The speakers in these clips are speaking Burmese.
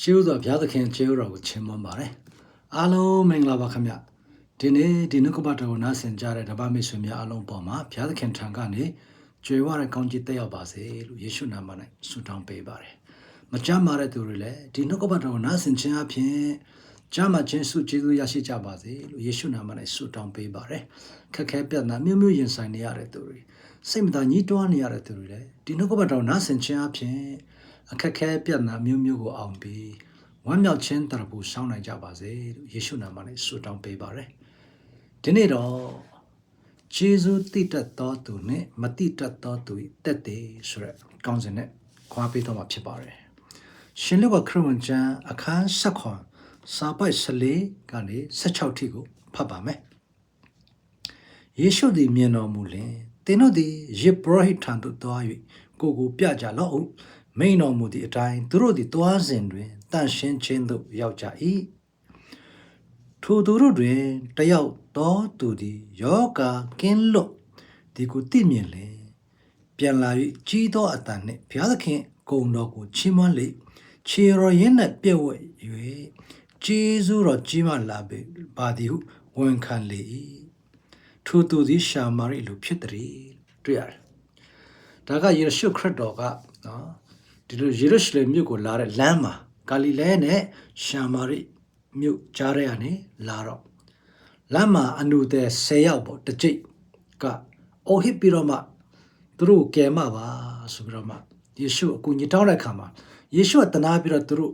ရှေးဥစွာဘုရားသခင်ကျေးဇူးတော်ကိုချီးမွမ်းပါတယ်အားလုံးမင်္ဂလာပါခင်ဗျဒီနေ့ဒီနေ့ကပတ်တော်ကိုနားဆင်ကြတဲ့ဓမ္မမိတ်ဆွေများအားလုံးပေါ်မှာဘုရားသခင်ထံကနေကြွယ်ဝတဲ့ကောင်းချီးတက်ရောက်ပါစေလို့ယေရှုနာမ၌ဆုတောင်းပေးပါတယ်မကြမ်းမာတဲ့သူတွေလည်းဒီနှုတ်ကပတ်တော်ကိုနားဆင်ခြင်းအပြင်ကြမ်းမာခြင်းစုကျေးဇူးရရှိကြပါစေလို့ယေရှုနာမ၌ဆုတောင်းပေးပါတယ်ခက်ခဲပြဿနာမျိုးမျိုးရင်ဆိုင်နေရတဲ့သူတွေစိတ်မသာညှိတွားနေရတဲ့သူတွေလည်းဒီနှုတ်ကပတ်တော်နားဆင်ခြင်းအပြင် အခက်ခဲပြဿနာမျိုးမျိုးကိုအောင်ပြီးဝမ်းမြောက်ခြင်းတရဖို့စောင်းနိုင်ကြပါစေလို့ယေရှုနာမနဲ့ဆုတောင်းပေးပါရယ်ဒီနေ့တော့ဂျေဇုတိတတ်သောသူနဲ့မတိတတ်သောသူ၏တက်တယ်ဆိုရက်ကောင်းစဉ်နဲ့ခွာပေးတော့မှာဖြစ်ပါတယ်ရှင်လူကခရစ်ဝင်ကျမ်းအခန်း7ခွန်စာပိုက်14ကနေ16ထိကိုဖတ်ပါမယ်ယေရှုသည်မြင်တော်မူလင်သင်တို့သည်ယေဘရဟိထံသို့သွား၍ကိုကိုပြကြလော့ဟု မိန်တော်မူသည့်အတိုင်းသူတို့သည်သွားစဉ်တွင်တန်ရှင်းခြင်းသို့ရောက်ကြ၏ထိုသူတို့တွင်တယောက်သောသူသည်ယောဂကင်းလွတ်ဒီကိုသိမြင်လေပြန်လာ၍ကြီးသောအတန်နှင့်ဘုရားသခင်ဂုဏ်တော်ကိုချီးမွမ်းလေခြေတော်ရင်းနှင့်ပြည့်ဝ၍ကျေးဇူးတော်ကြီးမားလာပေပါသည်ဟုဝန်ခံလေ၏ထိုသူသည်ရှာမာရိလူဖြစ်သည်တွေ့ရတယ်ဒါကယေရှုခရစ်တော်ကနော် ဒီလိုယေရုရှလင်မြို့ကိုလာတဲ့လမ်းမှာဂါလိလဲနဲ့ရှာမာရိမြို့ကြားထဲကနေလာတော့လမ်းမှာအနုသည်10ယောက်ပေါ့တစ်ကြိတ်ကအိုဟစ်ပြီးတော့မှသူတို့ကိုကယ်မပါဆိုပြီးတော့မှယေရှုအကူညီတောင်းတဲ့အခါမှာယေရှုကတနာပြီးတော့သူတို့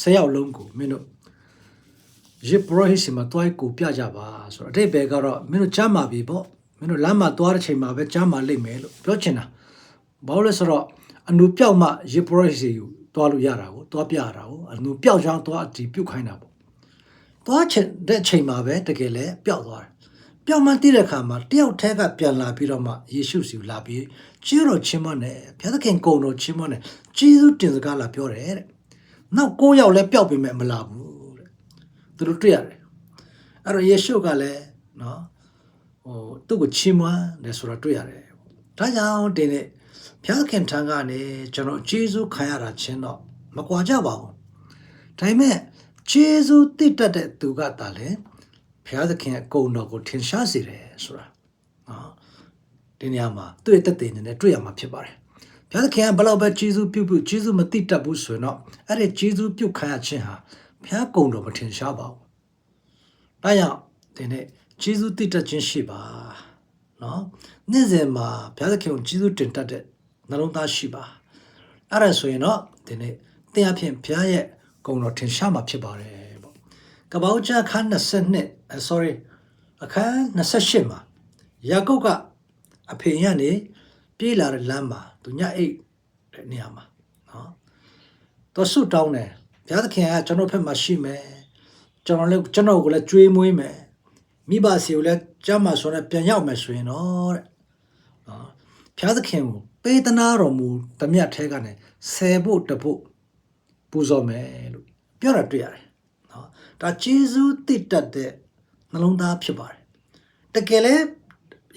10ယောက်လုံးကိုမင်းတို့ယေဘရဟိစီမှာတွိုင်းကိုပြကြပါဆိုတော့အတိတ်ဘယ်ကတော့မင်းတို့ကြားမှာပြီပေါ့မင်းတို့လမ်းမှာသွားတဲ့ချိန်မှာပဲကြားမှာလိမ့်မယ်လို့ပြောချင်တာဘာလို့လဲဆိုတော့ အနုပြောက်မှယေဘရဟိစီကိုတွားလို့ရတာကိုတွားပြရတာကိုအနုပြောက်ချောင်းတွားအတီပြုတ်ခိုင်းတာပေါ့တွားချင်တဲ့ချိန်မှာပဲတကယ်လဲပျောက်သွားတယ်ပျောက်မှတည်တဲ့အခါမှာတယောက်တည်းကပြန်လာပြီးတော့မှယေရှုစီကိုလာပြီးကျေးတော်ချင်းမနဲ့ဘုရားသခင်ကုံတော်ချင်းမနဲ့ဂျေဇုတင်စကားလာပြောတယ်တဲ့နောက်၉ယောက်လဲပျောက်ပြီးမဲ့မလာဘူးတဲ့သူတို့တွေ့ရတယ်အဲ့တော့ယေရှုကလည်းနော်ဟိုသူ့ကိုချီးမွမ်းတယ်ဆိုတာတွေ့ရတယ်ဒါကြောင့်ဒီနေ့ ဘုရားခင်ထံကနေကျွန်တော်ဂျေဇုခံရတာချင်းတော့မကွာကြပါဘူးဒါပေမဲ့ဂျေဇုတည်တတ်တဲ့သူကတာလေဘုရားသခင်ရဲ့ဂုဏ်တော်ကိုထင်ရှားစေတယ်ဆိုတာနော်ဒီနေရာမှာသူ့ရဲ့တက်တဲ့နေနဲ့တွေ့ရမှာဖြစ်ပါတယ်ဘုရားသခင်ကဘလောက်ပဲဂျေဇုပြုတ်ပြုတ်ဂျေဇုမတိတတ်ဘူးဆိုရင်တော့အဲ့ဒီဂျေဇုပြုတ်ခံရခြင်းဟာဘုရားဂုဏ်တော်မထင်ရှားပါဘူးဒါကြောင့်ဒီနေ့ဂျေဇုတိတတ်ခြင်းရှိပါနော်နေ့စဉ်မှာဘုရားသခင်ကိုဂျေဇုတင်တတ်တဲ့ နှလုံးသားရှိပါအဲ့ဒါဆိုရင်တော့ဒီနေ့တရားဖြင့်ဘုရားရဲ့ဂုဏ်တော်ထင်ရှားမှာဖြစ်ပါတယ်ပေါ့ကပောက်ချအခန်း22 uh, sorry အခန်း28မှာယာကုပ်ကအဖေကနေပြေးလာတဲ့လမ်းမှာသူညအိတ်တဲ့နေရာမှာနော်သူဆုတောင်းတယ်ဘုရားသခင်ကကျွန်တော်ဖက်မှာရှိမယ်ကျွန်တော်လည်းကျွန်တော်ကိုလည်းကြွေးမွေးမယ်မိဘစီကိုလည်းကြမ်းမှာဆိုတော့ပြန်ရောက်မယ်ဆိုရင်တော့တဲ့နော်ဘုရားသခင်ကို ပေးသနာတော်မူတမျက်ထဲကနေဆယ်ဖို့တဖို့ပူဇော်မယ်လို့ပြောတာတွေ့ရတယ်နော်ဒါဂျေဇုတည်တတ်တဲ့နှလုံးသားဖြစ်ပါတယ်တကယ်လဲ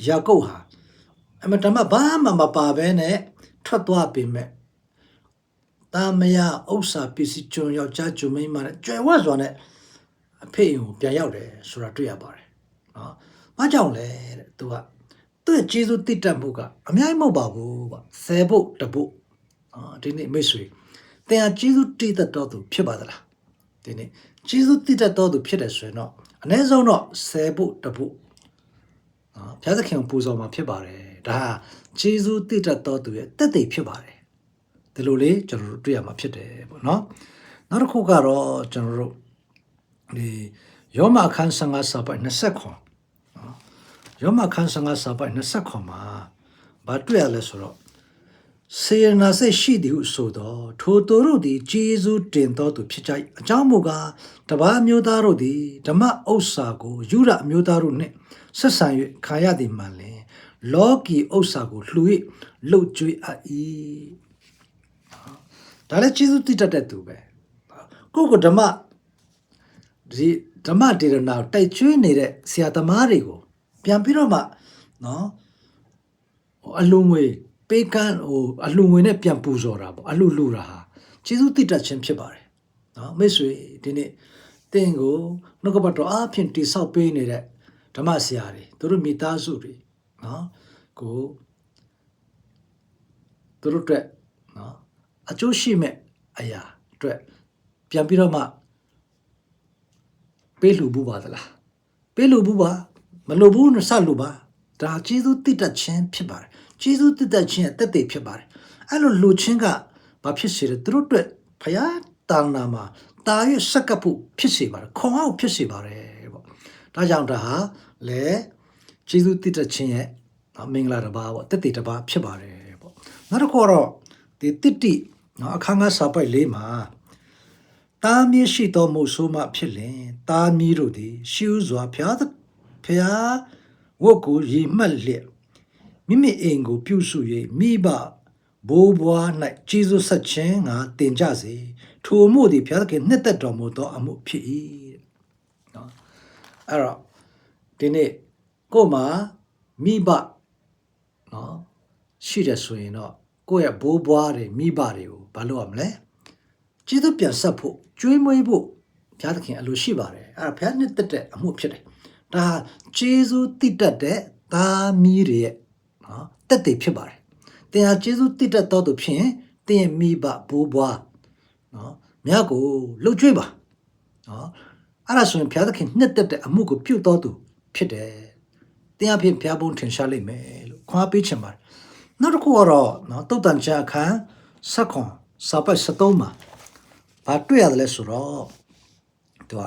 ယာကုပ်ဟာအမတမဘာမှမပါဘဲနဲ့ထွက်သွားပြီမဲ့တာမယဥစ္စာပစ္စည်းကျွန်းယောက်ျားကျွန်းမိန်းမနဲ့ကြွယ်ဝစွာနဲ့အဖေကိုပြန်ရောက်တယ်ဆိုတာတွေ့ရပါတယ်နော်။ဘာကြောင့်လဲတဲ့သူက သူ့ရဲ့ကျေးဇူးတည်တတ်မှုကအများကြီးမဟုတ်ပါဘူးဗျ။ဆယ်ဖို့တဖို့အာဒီနေ့မိတ်ဆွေတင်ဟာကျေးဇူးတည်တတ်တော်သူဖြစ်ပါသလား။ဒီနေ့ကျေးဇူးတည်တတ်တော်သူဖြစ်တယ်ဆိုရင်တော့အ ਨੇ ဆုံးတော့ဆယ်ဖို့တဖို့နော်ဘုရားသခင်ကိုပူဇော်မှာဖြစ်ပါတယ်။ဒါဟာကျေးဇူးတည်တတ်တော်သူရဲ့တက်သိဖြစ်ပါတယ်။ဒီလိုလေးကျွန်တော်တို့တွေ့ရမှာဖြစ်တယ်ပေါ့နော်။နောက်တစ်ခုကတော့ကျွန်တော်တို့ဒီယောမအခန်း15စာပိုက်20ခွန်နော် ယောမအခန်း15စာပိုက်20ခွန်မှာဘာတွေ့ရလဲဆိုတော့စေရနာစိတ်ရှိသည်ဟုဆိုတော့ထိုသူတို့သည်ဂျေဇုတင်တော်သူဖြစ်ကြ၏အကြောင်းမူကားတပါးမျိုးသားတို့သည်ဓမ္မဥစ္စာကိုယူရအမျိုးသားတို့နှင့်ဆက်ဆံ၍ခါရသည်မှန်လင်လောကီဥစ္စာကိုလှူ၍လှုပ်ကြွေးအပ်၏ဒါလည်းဂျေဇုတည်တတ်တဲ့သူပဲကိုယ့်ကိုဓမ္မဒီဓမ္မဒေရနာကိုတိုက်ကျွေးနေတဲ့ဆရာသမားတွေကို ပြန်ပြီးတော့မှနော်ဟိုအလူငွေပေးကမ်းဟိုအလူငွေနဲ့ပြန်ပူဇော်တာပေါ့အလူလူတာဟာကျေးဇူးတည်တတ်ခြင်းဖြစ်ပါတယ်နော်မိတ်ဆွေဒီနေ့တင်းကိုနှုတ်ကပတ်တော်အားဖြင့်တိဆောက်ပေးနေတဲ့ဓမ္မဆရာတွေသူတို့မိသားစုတွေနော်ကိုသူတို့အတွက်နော်အကျိုးရှိမဲ့အရာအတွက်ပြန်ပြီးတော့မှပေးလူဘူးပါသလားပေးလူဘူးပါ မလူဘူးနဲ့ဆက်လူပါဒါကျေးဇူးတည်တတ်ခြင်းဖြစ်ပါတယ်ကျေးဇူးတည်တတ်ခြင်းအသက်တွေဖြစ်ပါတယ်အဲ့လိုလူချင်းကဘာဖြစ်စေလဲသူတို့အတွက်ဖယားတာနာမှာတာရွဆက်ကပ်ဖို့ဖြစ်စေပါတယ်ခွန်အားကိုဖြစ်စေပါတယ်ပေါ့ဒါကြောင့်ဒါဟာလေကျေးဇူးတည်တတ်ခြင်းရဲ့နော်မင်္ဂလာတစ်ပါးပေါ့တက်တည်တစ်ပါးဖြစ်ပါတယ်ပေါ့နောက်တစ်ခုကတော့ဒီတစ်တိနော်အခန်းငါစာပိုက်လေးမှာတာမည်ရှိသောမုတ်ဆိုးမှဖြစ်လင်တာမည်တို့သည်ရှူးစွာဖျားသ ဖျားဝတ်ကိုရီမှတ်လျက်မိမိအိမ်ကိုပြုစု၍မိဘဘိုးဘွား၌ကျေးဇူးဆက်ခြင်းငါတင်ကြစေထိုအမှုသည်ဖျားသခင်နှစ်သက်တော်မူသောအမှုဖြစ်၏နော်အဲ့တော့ဒီနေ့ကို့မှာမိဘနော်ရှိတယ်ဆိုရင်တော့ကိုယ့်ရဲ့ဘိုးဘွားတွေမိဘတွေကိုဘာလုပ်ရမလဲကျေးဇူးပြန်ဆက်ဖို့ကျွေးမွေးဖို့ဘုရားသခင်အလိုရှိပါတယ်အဲ့ဒါဘုရားနှစ်သက်တဲ့အမှုဖြစ်တယ် ဒါကျေးဇူးတည်တတ်တဲ့သားမီးတွေရဲ့နော်တက်တည်ဖြစ်ပါတယ်တင်ဟာကျေးဇူးတည်တတ်တော်သူဖြစ်ရင်တင်ရဲ့မိဘဘိုးဘွားနော်မြတ်ကိုလှုပ်ကြွေးပါနော်အဲ့ဒါဆိုရင်ဘုရားသခင်နှစ်သက်တဲ့အမှုကိုပြုတော်သူဖြစ်တယ်တင်အဖြစ်ဘုရားဘုန်းထင်ရှားလိမ့်မယ်လို့ခွာပေးချင်ပါတယ်နောက်တစ်ခုကတော့နော်တုတ်တန်ချာခန်းဆက်ခွန်စာပတ်73မှာဘာတွေ့ရတယ်လဲဆိုတော့သူက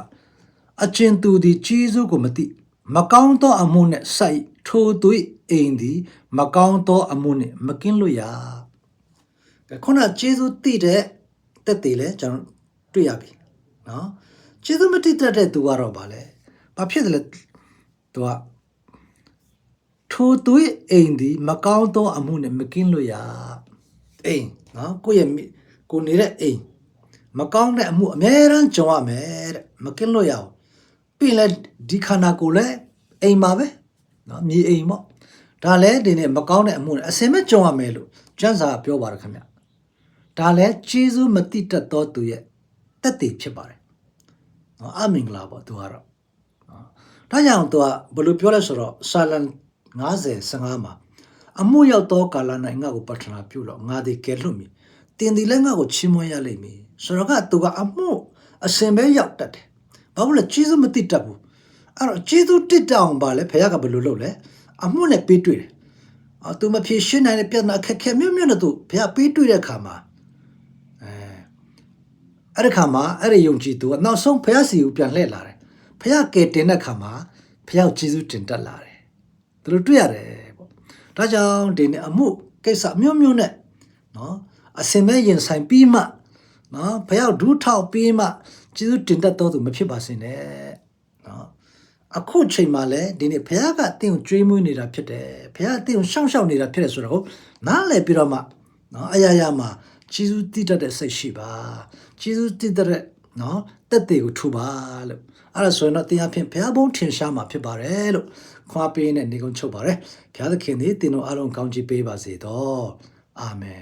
အကျဉ်သူသည်ကျေးဇူးကိုမသိမကောင်းသောအမှုနဲ့စိုက်ထိုသူ၏အိမ်သည် မကောင်းသောအမှုနဲ့မကင်းလို့ရကဲခုနကျေးဇူးသိတဲ့တက်တည်လဲကျွန်တော်တွေ့ရပြီနော်ကျေးဇူးမသိတတ်တဲ့သူကတော့ဗာလဲဘာဖြစ်တယ်လဲသူကထိုသူ၏အိမ်သည် မကောင်းသောအမှုနဲ့မကင်းလို့ရအိမ်နော်ကိုယ့်ရဲ့မိကိုယ်နေတဲ့အိမ်မကောင်းတဲ့အမှုအများရန်ကြုံရမယ်တဲ့မကင်းလို့ရအောင် ပြီးလဲဒီခန္ဓာကိုယ်လဲအိမ်ပါပဲနော်မြေအိမ်ပေါ့ဒါလဲဒီနေ့မကောင်းတဲ့အမှုနဲ့အစင်မဲ့ကြုံရမယ်လို့ကျမ်းစာပြောပါတယ်ခင်ဗျဒါလဲကျေးဇူးမတိတတ်သောသူရဲ့တက်တည်ဖြစ်ပါတယ်နော်အမင်္ဂလာပေါ့သူကတော့နော်ဒါကြောင့်သူကဘယ်လိုပြောလဲဆိုတော့ဆာလန်90 55မှာအမှုရောက်သောကာလ၌ငါ့ကိုပတ္ထနာပြုလို့ငါသည်ကယ်လွတ်မည်တင်ဒီလည်းငါ့ကိုချီးမွမ်းရလိမ့်မည်ဆိုတော့ကသူကအမှုအစင်ပဲရောက်တတ်တယ် ဘာလို့လဲကျေးဇူးမတိတတ်ဘူးအဲ့တော့ကျေးဇူးတစ်တောင်ပါလဲဖခင်ကဘယ်လိုလုပ်လဲအမှုနဲ့ပေးတွေ့တယ်အော်သူမဖြေရှင်းနိုင်တဲ့ပြဿနာအခက်အခဲမျိုးမျိုးနဲ့သူဖခင်ပေးတွေ့တဲ့အခါမှာအဲအဲ့ဒီခါမှာအဲ့ဒီယုံကြည်သူကနောက်ဆုံးဖခင်စီကိုပြန်လှည့်လာတယ်ဖခင်ကဲတင်တဲ့ခါမှာဖခင်ကျေးဇူးတင်တတ်လာတယ်သူတို့တွေ့ရတယ်ပေါ့ဒါကြောင့်ဒီနေ့အမှုကိစ္စမျိုးမျိုးနဲ့နော်အစင်မဲ့ရင်ဆိုင်ပြီးမှ နော်ဖယောက်ဒူးထောက်ပြီးမှကျေးဇူးတင်တတ်တော်သူမဖြစ်ပါစေနဲ့နော်အခုချိန်မှာလဲဒီနေ့ဖယောက်ကတင့်ကိုကြွေးမွေးနေတာဖြစ်တယ်ဖယောက်တင့်ကိုရှောင်းရှောင်းနေတာဖြစ်တယ်ဆိုတော့နားလည်ပြီးတော့မှနော်အရာရာမှာကျေးဇူးတည်တတ်တဲ့စိတ်ရှိပါကျေးဇူးတည်တတ်တဲ့နော်တက်တွေကိုထူပါလို့အဲ့ဒါဆိုရင်တော့တရားဖြင့်ဘုရားဘုန်းထင်ရှားမှာဖြစ်ပါတယ်လို့ခွာပေးနဲ့နေကုန်းချုပ်ပါတယ်ဘုရားသခင်သည်တင်တော်အားလုံးကောင်းချီးပေးပါစေတော့အာမင်